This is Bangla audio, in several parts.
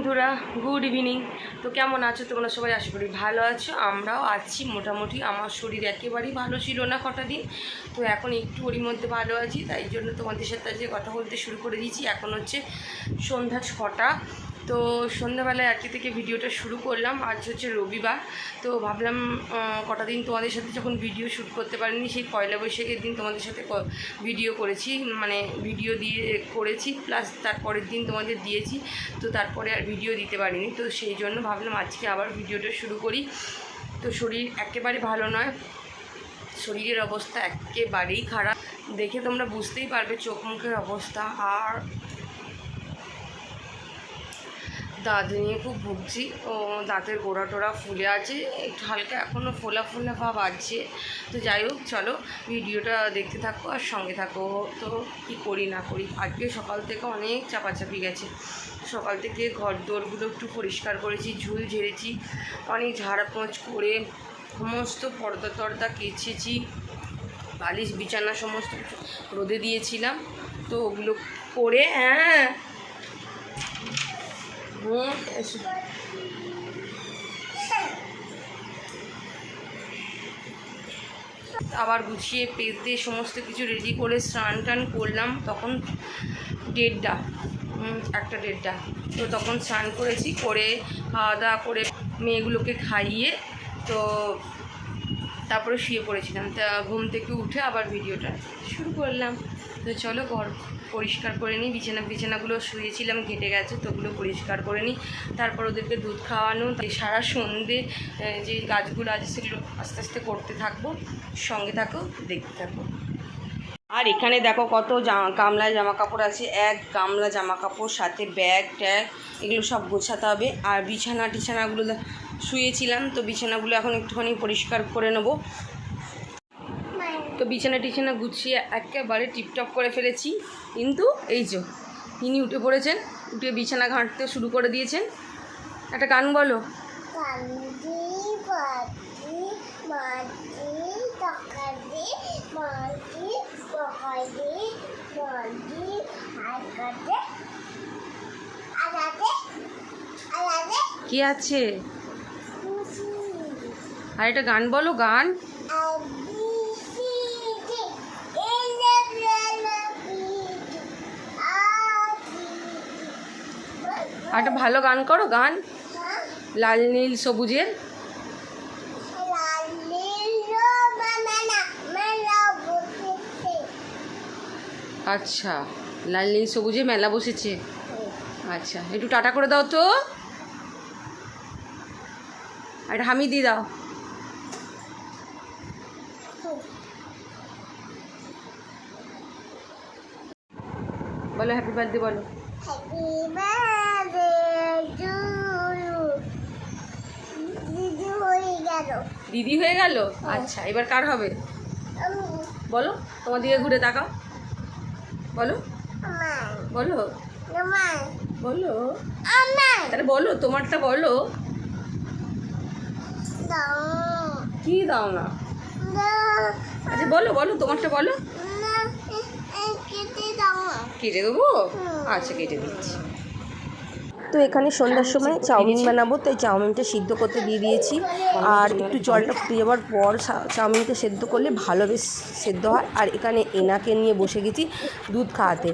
বন্ধুরা গুড ইভিনিং তো কেমন আছো তোমরা সবাই? আশা করি ভালো আছো। আমরাও আছি মোটামুটি। আমার শরীর একেবারেই ভালো ছিল না কটা দিন। তো এখন একটু ওরই মধ্যে ভালো আছি। তাই জন্য তোমাদের সাথে আজকে কথা বলতে শুরু করে দিয়েছি। এখন হচ্ছে সন্ধ্যা ছটা। তো সন্ধ্যাবেলায় আজকে থেকে ভিডিওটা শুরু করলাম, আজ হচ্ছে রবিবার। তো ভাবলাম কটা দিন তোমাদের সাথে যখন ভিডিও শ্যুট করতে পারিনি, সেই পয়লা বৈশাখের দিন তোমাদের সাথে ভিডিও করেছি মানে ভিডিও দিয়ে করেছি প্লাস তারপরের দিন তোমাদের দিয়েছি, তো তারপরে আর ভিডিও দিতে পারিনি। তো সেই জন্য ভাবলাম আজকে আবার ভিডিওটা শুরু করি। তো শরীর একেবারে ভালো নয়, শরীরের অবস্থা একেবারেই খারাপ। দেখে তোমরা বুঝতেই পারবে চোখ মুখের অবস্থা। আর দাঁত নিয়ে খুব ভুগছি। ও দাঁতের গোড়া টোড়া ফুলে আছে, একটু হালকা এখনও ফোলা ফোলা ভাব আছে। তো যাই হোক, চলো ভিডিওটা দেখতে থাকো আর সঙ্গে থাকো। তো কি করি না করি, আজকে সকাল থেকে অনেক চাপাচাপি গেছে। সকাল থেকে ঘর দোরগুলো একটু পরিষ্কার করেছি, ঝুল ঝেড়েছি, অনেক ঝাড়াপোঁচ করে সমস্ত পর্দা টর্দা কেচেছি, বালিশ বিছানা সমস্ত রোদে দিয়েছিলাম। তো ওগুলো করে হ্যাঁ। আবার গুছিয়ে পেতে সমস্ত কিছু রেডি করে স্নান টান করলাম, তখন দেড়টা একটা দেড়টা। তো তখন স্নান করেছি, করে খাওয়া দাওয়া করে মেয়েগুলোকে খাইয়ে তো তারপরে শুয়ে পড়েছিলাম। তা ঘুম থেকে উঠে আবার ভিডিওটা শুরু করলাম। তো চলো ঘর পরিষ্কার করে নিই, বিছানা বিছানাগুলো শুয়েছিলাম, ঘেটে গেছে, তো ওগুলো পরিষ্কার করে নিই। তারপর ওদেরকে দুধ খাওয়ানো সারা সন্ধে যে কাজগুলো আছে সেগুলো আস্তে আস্তে করতে থাকব, সঙ্গে থাকো, দেখতে থাকো আর এখানে দেখো কত জামা গামলায় জামা কাপড় আছে, এক গামলা জামা কাপড় সাথে ব্যাগ ট্যাগ, এগুলো সব গোছাতে হবে। আর বিছানা টিছানাগুলো শুয়েছিলাম, তো বিছানাগুলো এখন একটুখানি পরিষ্কার করে নেব। তো বিছানা টিছানা গুছিয়ে একেবারে টিপটপ করে ফেলেছি। কিন্তু এই যে ইনি উঠে পড়েছেন উঠে বিছানা ঘাঁটতে শুরু করে দিয়েছেন। একটা গান বলো। কি আছে? আর একটা গান বলো গান। একটা ভালো গান করো, গান। লাল নীল সবুজের। আচ্ছা লাল নীল সবুজে মেলা বসেছে। আচ্ছা একটু টাটা করে দাও তো। একটা হামি দিয়ে দাও। বলো হ্যাপি বার্থডে বলো। দিদি হয়ে গেল? আচ্ছা এবার কার হবে? বলো তোমার দিকে ঘুরে তাকাও। বলো। বলো। বলো। তাহলে বলো তোমারটা বলো। কি দাও না? আচ্ছা বলো বলো তোমারটা বলো। কেটে দেবো? আচ্ছা কেটে দিচ্ছি। তো এখানে সন্ধ্যার সময় চাউমিন বানাবো তাই চাউমিনটা সিদ্ধ করতে দিয়ে দিয়েছি। আর একটু জলটা ফুটে যাওয়ার পর চাউমিনটা সেদ্ধ করলে ভালো বেশ সেদ্ধ হয়। আর এখানে এনাকে নিয়ে বসে গেছি দুধ খাওয়াতে।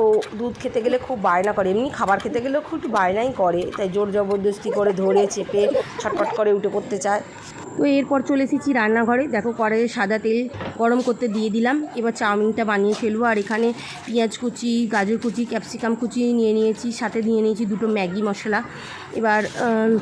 ও দুধ খেতে গেলে খুব বায়না করে এমনি খাবার খেতে গেলেও খুব একটু বায়নাই করে। তাই জোর জবরদস্তি করে ধরে চেপে ছটফট করে উঠে পড়তে চায়। তো এরপর চলে এসেছি রান্নাঘরে। দেখো কড়াইয়ে সাদা তেল গরম করতে দিয়ে দিলাম। এবার চাউমিনটা বানিয়ে ফেলব। আর এখানে পেঁয়াজ কুচি, গাজর কুচি, ক্যাপসিকাম কুচি নিয়ে নিয়েছি। সাথে নিয়ে নিয়েছি দুটো ম্যাগি মশলা। এবার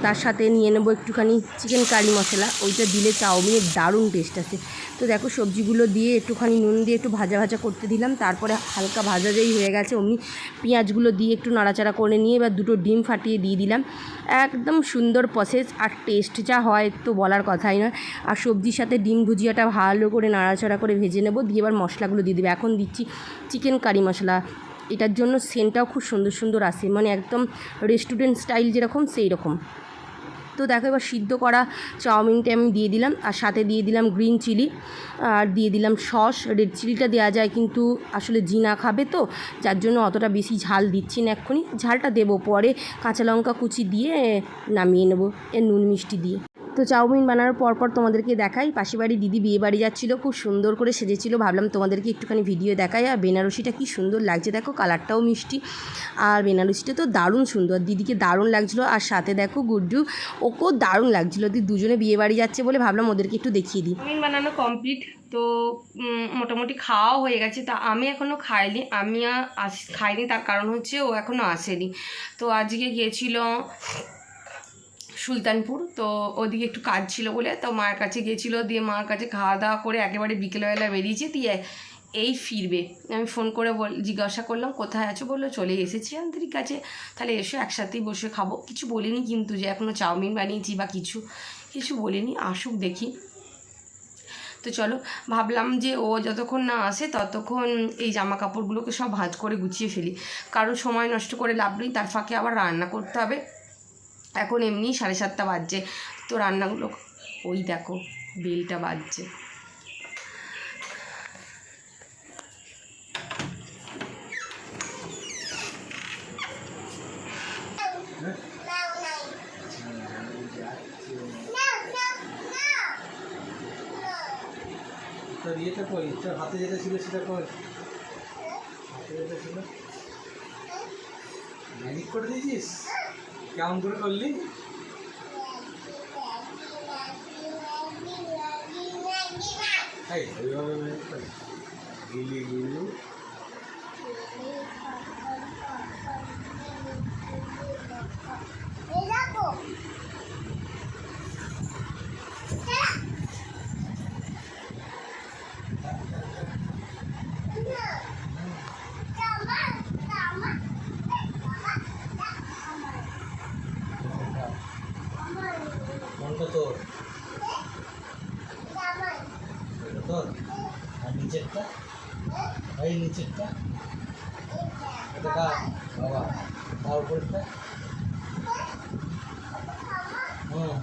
তার সাথে নিয়ে নেব একটুখানি চিকেন কারি মশলা। ওইটা দিলে চাউমিনের দারুণ টেস্ট আছে। তো দেখো সবজিগুলো দিয়ে একটুখানি নুন দিয়ে একটু ভাজা ভাজা করতে দিলাম। তারপরে হালকা ভাজা যেই হয়ে গেছে, অমনি পেঁয়াজগুলো দিয়ে একটু নাড়াচাড়া করে নিয়ে এবার দুটো ডিম ফাটিয়ে দিয়ে দিলাম। একদম সুন্দর প্রসেস আর টেস্ট যা হয় তো বলার কথাই নয়। আর সবজির সাথে ডিম ভুজিয়াটা ভালো করে নাড়াচাড়া করে ভেজে নেব, দিয়ে এবার মশলাগুলো দিয়ে দেবে। এখন দিচ্ছি চিকেন কারি মশলা। এটার জন্য সেন্টটাও খুব সুন্দর সুন্দর আসে। মানে একদম রেস্টুরেন্ট স্টাইল যেরকম সেই রকম তো দেখো এবার সিদ্ধ করা চাউমিনটা আমি দিয়ে দিলাম, আর সাথে দিয়ে দিলাম গ্রিন চিলি, আর দিয়ে দিলাম সস, রেড চিলিটা দেওয়া যায় কিন্তু আসলে জিনা খাবে তো, যার জন্য অতটা বেশি ঝাল দিচ্ছি না এক্ষুনি। ঝালটা দেবো পরে, কাঁচা লঙ্কা কুচি দিয়ে নামিয়ে নেব, এর নুন মিষ্টি দিয়ে। তো চাউমিন বানানোর পরপর তোমাদেরকে দেখাই। পাশে বাড়ি দিদি বিয়ে বাড়ি যাচ্ছিল, খুব সুন্দর করে সেজেছিল। ভাবলাম তোমাদেরকে একটুখানি ভিডিও দেখাই। আর বেনারসিটা কি সুন্দর লাগছে। দেখো কালারটাও মিষ্টি। আর বেনারসিটা তো দারুণ সুন্দর। দিদিকে দারুণ লাগছিল। আর সাথে দেখো গুড্ডু, ওকেও দারুণ লাগছিল। দি দুজনে বিয়ে বাড়ি যাচ্ছে বলে ভাবলাম ওদেরকে একটু দেখিয়ে দিই। চাউমিন বানানো কমপ্লিট তো মোটামুটি খাওয়াও হয়ে গেছে। তা আমি এখনও খাইনি। আমি আস- খাইনি। তার কারণ হচ্ছে ও এখনও আসেনি। তো আজকে গিয়েছিল সুলতানপুর। তো ওদিকে একটু কাজ ছিল বলে তো মার কাছে গিয়েছিল, দিয়ে মার কাছে খাওয়া দাওয়া করে একেবারে বিকেলবেলা বেরিয়েছে, দিয়ে এই ফিরবে। আমি ফোন করে বল, জিজ্ঞাসা করলাম, কোথায় আছো? বলল, চলে এসেছি আমি ঠিক আছে তাহলে এসো, একসাথেই বসে খাব। কিছু বলিনি কিন্তু যে এখনও চাউমিন বানিয়েছি বা কিছু কিছু বলিনি। আসুক দেখি। তো চলো, ভাবলাম যে ও যতক্ষণ না আসে ততক্ষণ এই জামা কাপড়গুলোকে সব ভাঁজ করে গুছিয়ে ফেলি। কারণ সময় নষ্ট করে লাভ নেই, তার ফাঁকে আবার রান্না করতে হবে। এখন এমনি সাড়ে সাতটা বাজছে। তো রান্নাগুলো ওই দেখো, বেলটা বাজছে। তোর ইয়েটা কই? তোর হাতে যেটা ছিল সেটা কই? দিয়েছিস? কেমন করে করলি? গিলি গিলি মনটা তোর এটা তোর আর নিচেরটা এই নিচেরটা এটা কার বাবা তার উপরেরটা হুম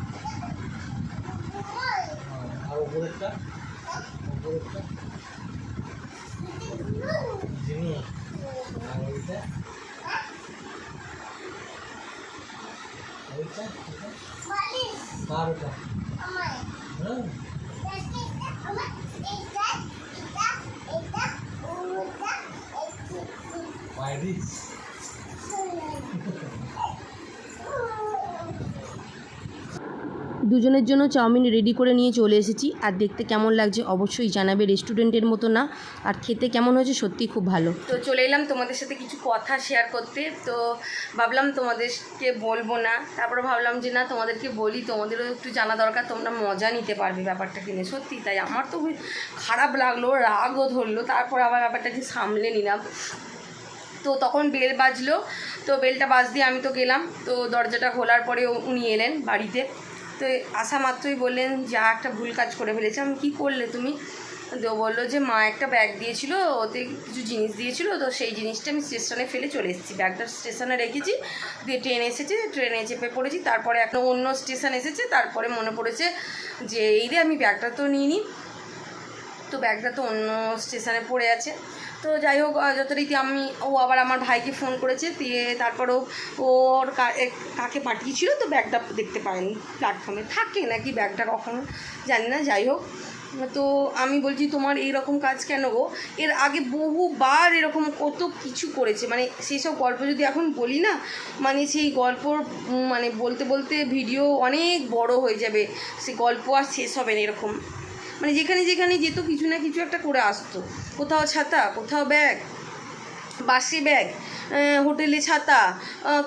হ্যাঁ, আর উপরেরটা উপরেরটা জিনি আর ওইটা ওইটা ওইটা কার ওটা হ্যাঁ পাইরিস দুজনের জন্য চাউমিন রেডি করে নিয়ে চলে এসেছি। আর দেখতে কেমন লাগছে অবশ্যই জানাবে। রেস্টুরেন্টের মতো না। আর খেতে কেমন হয়েছে সত্যিই খুব ভালো। তো চলে এলাম তোমাদের সাথে কিছু কথা শেয়ার করতে। তো ভাবলাম তোমাদেরকে বলব না। তারপরে ভাবলাম যে না, তোমাদেরকে বলি। তোমাদেরও একটু জানা দরকার। তোমরা মজা নিতে পারবে ব্যাপারটা কিনে। সত্যি তাই। আমার তো খারাপ লাগল, রাগও ধরলো। তারপর আবার ব্যাপারটাকে সামলে নিলাম। তো তখন বেল বাজলো। তো বেলটা বাজ দিয়ে আমি তো গেলাম। তো দরজাটা খোলার পরে উনি এলেন বাড়িতে। তো আসা মাত্রই বললেন যা একটা ভুল কাজ করে ফেলেছে। আমি কী করলে তুমি? তো বলল যে মা একটা ব্যাগ দিয়েছিল, ওতে কিছু জিনিস দিয়েছিল, তো সেই জিনিসটা আমি স্টেশনে ফেলে চলে এসেছি। ব্যাগটা স্টেশনে রেখেছি, দিয়ে ট্রেন এসেছে ট্রেনে চেপে পড়েছি, তারপরে একটা অন্য স্টেশন এসেছে, তারপরে মনে পড়েছে যে এই রে আমি ব্যাগটা তো নিইনি, তো ব্যাগটা তো অন্য স্টেশনে পড়ে আছে। তো যাই হোক যথারীতি আমি, ও আবার আমার ভাইকে ফোন করেছে, দিয়ে তারপরও ওর কাকে পাঠিয়েছিল তো ব্যাগটা দেখতে পায়নি প্ল্যাটফর্মে থাকে নাকি ব্যাগটা কখনো, জানি না, যাই হোক। তো আমি বলছি, তোমার এই রকম কাজ কেন গো? এর আগে বহুবার এরকম কত কিছু করেছে মানে সেই সব গল্প যদি এখন বলি না মানে সেই গল্প মানে বলতে বলতে ভিডিও অনেক বড় হয়ে যাবে, সে গল্প আর শেষ হবে না এরকম। মানে যেখানে যেখানে যেত কিছু না কিছু একটা করে আসতো। কোথাও ছাতা, কোথাও ব্যাগ, বাসে ব্যাগ হোটেলে ছাতা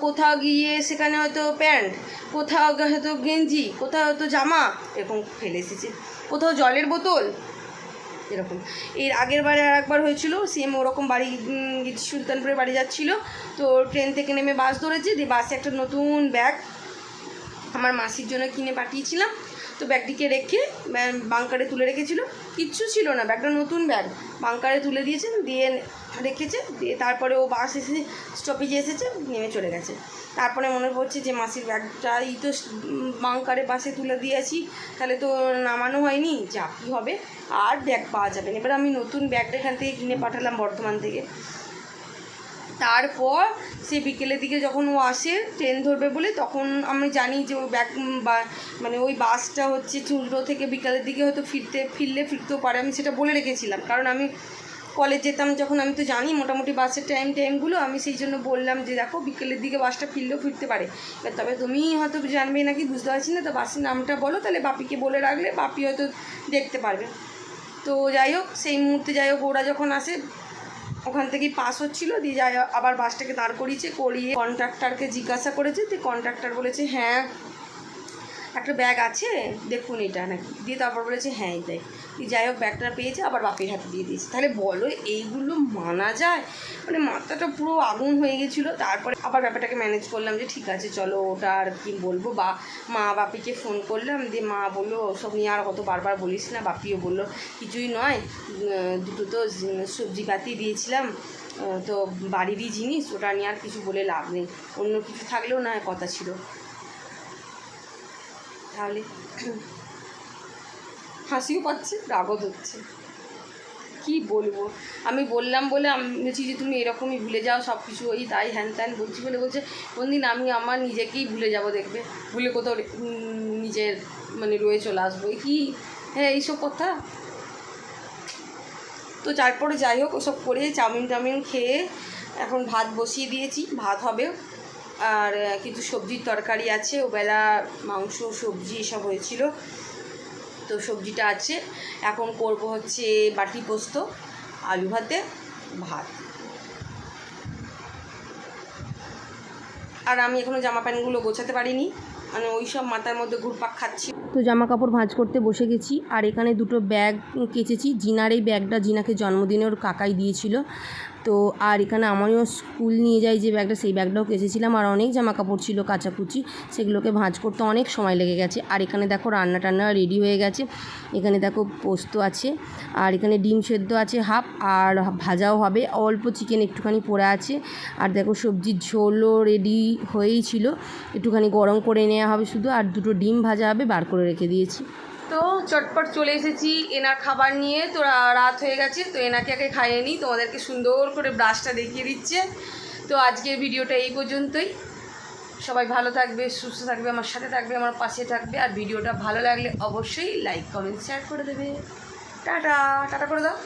কোথাও গিয়ে সেখানে হয়তো প্যান্ট, কোথাও হয়তো গেঞ্জি, কোথাও হয়তো জামা, এরকম ফেলে এসেছে। কোথাও জলের বোতল, এরকম। এর আগের বারে আর একবার হয়েছিল সেম ওরকম বাড়ি সুলতানপুরে বাড়ি যাচ্ছিল। তো ট্রেন থেকে নেমে বাস ধরেছে, দিয়ে বাসে একটা নতুন ব্যাগ আমার মাসির জন্য কিনে পাঠিয়েছিলাম। তো ব্যাগটিকে রেখে বাংকারে তুলে রেখেছিল। কিচ্ছু ছিল না ব্যাগটা নতুন ব্যাগ বাংকারে তুলে দিয়েছেন দিয়ে রেখেছে, দিয়ে তারপরে ও বাস এসে স্টপেজে এসেছে, নেমে চলে গেছে। তারপরে মনে পড়ছে যে, মাসির ব্যাগটাই তো বাংকারে বাসে তুলে দিয়েছি, তাহলে তো নামানো হয়নি, যা কী হবে, আর ব্যাগ পাওয়া যাবে না। এবার আমি নতুন ব্যাগটা এখান থেকে কিনে পাঠালাম বর্ধমান থেকে। তারপর সে বিকেলের দিকে যখন ও আসে ট্রেন ধরবে বলে, তখন আমি জানি যে ওই ব্যাগ বা মানে ওই বাসটা হচ্ছে চুলটো থেকে বিকালের দিকে হয়তো ফিরতে, ফিরলে ফিরতেও পারে, আমি সেটা বলে রেখেছিলাম। কারণ আমি কলেজ যেতাম যখন, আমি তো জানি মোটামুটি বাসের টাইম টাইমগুলো আমি সেই জন্য বললাম যে, দেখো, বিকেলের দিকে বাসটা ফিরলেও ফিরতে পারে। এবার তবে তুমি হয়তো জানবে নাকি, বুঝতে পারছি না, তো বাসের নামটা বলো, তাহলে বাপিকে বলে রাখলে, বাপি হয়তো দেখতে পারবে। তো যাই হোক, সেই মুহূর্তে যাই হোক, ওরা যখন আসে ওখান থেকে পাস হচ্ছিল, দিয়ে যাই আবার বাসটাকে দাঁড় করিয়েছে, করিয়ে কন্ট্রাক্টারকে জিজ্ঞাসা করেছে, দিয়ে কন্ট্রাক্টার বলেছে হ্যাঁ একটা ব্যাগ আছে, দেখুন এটা নাকি। দিয়ে তারপর বলেছে হ্যাঁ এটাই যাই হোক ব্যাগটা পেয়েছে, আবার বাপের হাতে দিয়ে দিয়েছে। তাহলে বলো, এইগুলো মানা যায়? মানে মাথাটা পুরো আগুন হয়ে গেছিল, তারপরে আবার ব্যাপারটাকে ম্যানেজ করলাম যে ঠিক আছে, চলো ওটা আর কি বলব, বা মা বাপিকে ফোন করলাম, দিয়ে মা বলল, ওসব নিয়ে আর কত বারবার বলিস না। বাপিও বলল, কিছুই নয় দুটো তো সবজি পাতি দিয়েছিলাম তো বাড়িরই জিনিস, ওটা নিয়ে আর কিছু বলে লাভ নেই। অন্য কিছু থাকলেও না কথা ছিল। তাহলে হাসিও পাচ্ছে, রাগও ধরছে। কি বলব? আমি বললাম বলে আমি বলছি যে, তুমি এরকমই ভুলে যাও সব কিছু ওই তাই হ্যান ত্যান বলছি বলে বলছে, কোনদিন আমি আমার নিজেকেই ভুলে যাব দেখবে, ভুলে কোথাও নিজের মানে রয়ে চলে আসব। কি? হ্যাঁ এইসব কথা? তো তারপরে যাই হোক, ওসব করে চাউমিন টাউমিন খেয়ে এখন ভাত বসিয়ে দিয়েছি, ভাত হবে। আর কিছু সবজির তরকারি আছে, ওবেলা মাংস, সবজি এসব হয়েছিল। তো সবজিটা আছে। এখন করব হচ্ছে বাটি পোস্ত, আলু ভাতে, ভাত। আর আমি এখনও জামা প্যান্টগুলো গোছাতে পারিনি। মানে ওই সব মাথার মধ্যে ঘুরপাক খাচ্ছি। তো জামা কাপড় ভাঁজ করতে বসে গেছি। আর এখানে দুটো ব্যাগ কেচেছি। জিনার এই ব্যাগটা জিনাকে জন্মদিনে ওর কাকাই দিয়েছিল। তো আর এখানে আমারও স্কুল নিয়ে যাই যে ব্যাগটা, সেই ব্যাগটাও কেচেছিলাম। আর অনেক জামা কাপড় ছিল, কাচাকুচি, সেগুলোকে ভাঁজ করতে অনেক সময় লেগে গেছে। আর এখানে দেখো রান্না টান্না রেডি হয়ে গেছে। এখানে দেখো পোস্ত আছে, আর এখানে ডিম সেদ্ধ আছে হাফ, আর ভাজাও হবে। অল্প চিকেন একটুখানি পড়ে আছে। আর দেখো সবজির ঝোলও রেডি হয়েই ছিল। একটুখানি গরম করে নেওয়া হবে শুধু, আর দুটো ডিম ভাজা হবে, বার করে রেখে দিয়েছি। তো চটপট চলে এসেছি এনার খাবার নিয়ে। তোরা রাত হয়ে গেছে, তো এনাকে আগে খাইয়ে নিই তোমাদেরকে সুন্দর করে ব্রাশটা দেখিয়ে দিচ্ছে। তো আজকের ভিডিওটা এই পর্যন্তই। সবাই ভালো থাকবে, সুস্থ থাকবে, আমার সাথে থাকবে, আমার পাশে থাকবে। আর ভিডিওটা ভালো লাগলে অবশ্যই লাইক কমেন্ট শেয়ার করে দেবে। টাটা টাটা করে দাও।